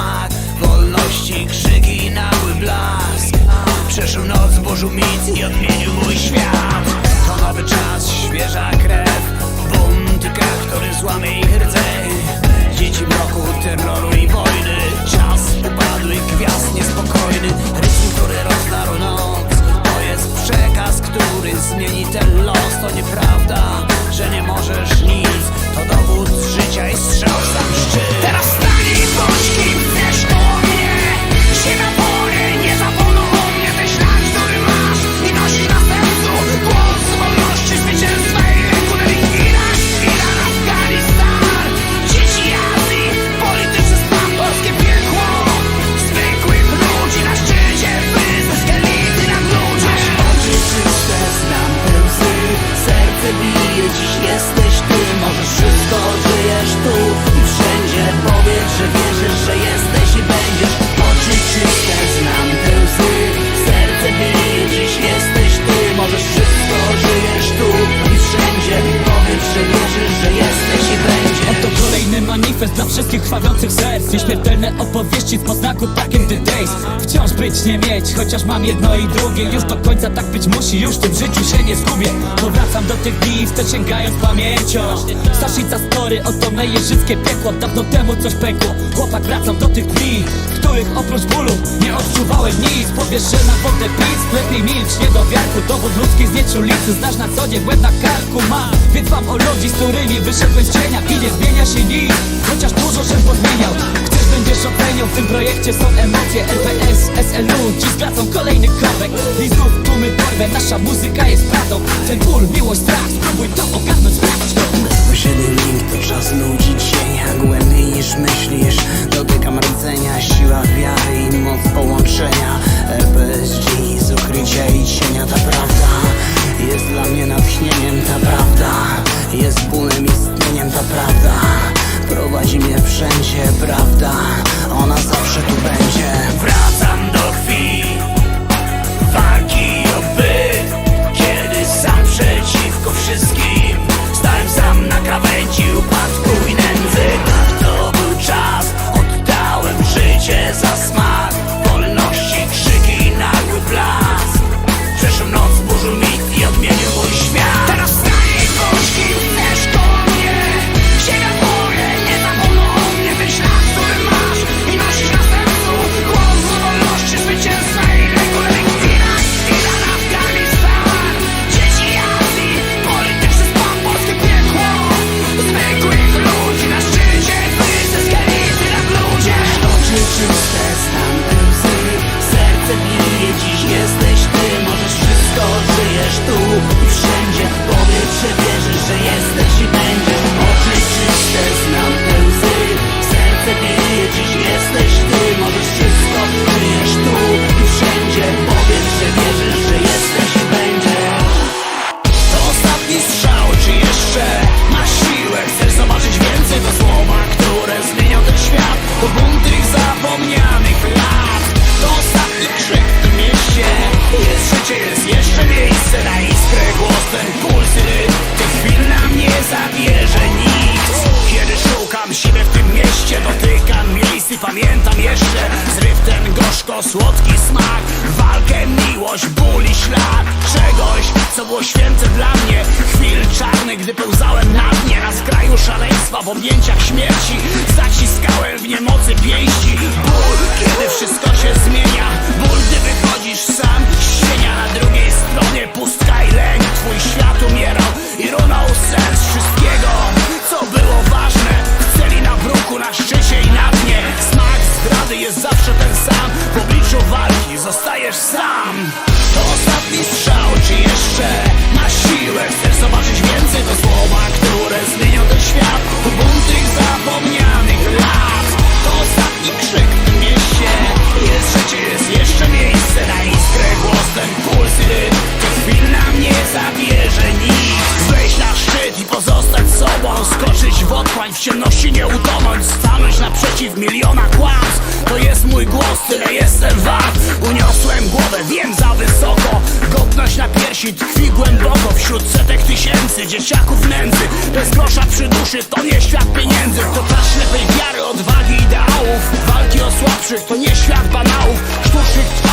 smak wolności, krzyki, nały blask. Przeszył noc Bożu mit i odmienił mój świat. To nowy czas, świeża krew. Bunt który złamie ich rdzeń. Dzieci mroku, terroru i wojny. Czas upadły, gwiazd niespokojny. Rytm, który rozdarł noc To jest przekaz, który zmieni ten los. To nieprawda, że nie możesz nic. To dowód życia i strzał sam szczyt Teraz manifest dla wszystkich krwawiących serc. Nieśmiertelne opowieści z poznaku takim the days Wciąż być, nie mieć, chociaż mam jedno i drugie. Już do końca tak być musi, już w tym życiu się nie zgubię Powracam do tych dni, wstecz sięgając pamięcią. Staszica story, oto me jeżyckie piekło. Dawno temu coś pękło, chłopak wracam do tych dni których oprócz bólu nie odczuwałem nic. Powiesz, że na wodę pic, lepiej milcz, nie do wiarku. Dowód ludzki znieczulicy, znasz na co dzień, łeb na karku ma. Więc wam o ludzi, z którymi wyszedłem z cienia I nie zmienia się nic, chociaż dużo się pozmieniał Chcesz, będziesz oceniał, w tym projekcie są emocje LPS, SLU, ci zgracą kolejny kawek I znów tłumy porwę, nasza muzyka jest prawdą. Ten ból, miłość, strach, spróbuj to ogarnąć, sprawdź to link to czas nudzić się jak głębiej niż myślisz Rdzenia, siła wiary i moc połączenia ostatni strzał, ten gorzko-słodki smak. Walkę, miłość, ból i ślad. Czegoś, co było święte dla mnie. Chwil czarnych, gdy pełzałem na dnie. Na skraju szaleństwa, w objęciach śmierci. Zaciskałem w niemocy pięści. Ból, kiedy wszystko To nie świat pieniędzy, to czas ślepej wiary Odwagi ideałów, walki o słabszych To nie świat banałów, sztucznych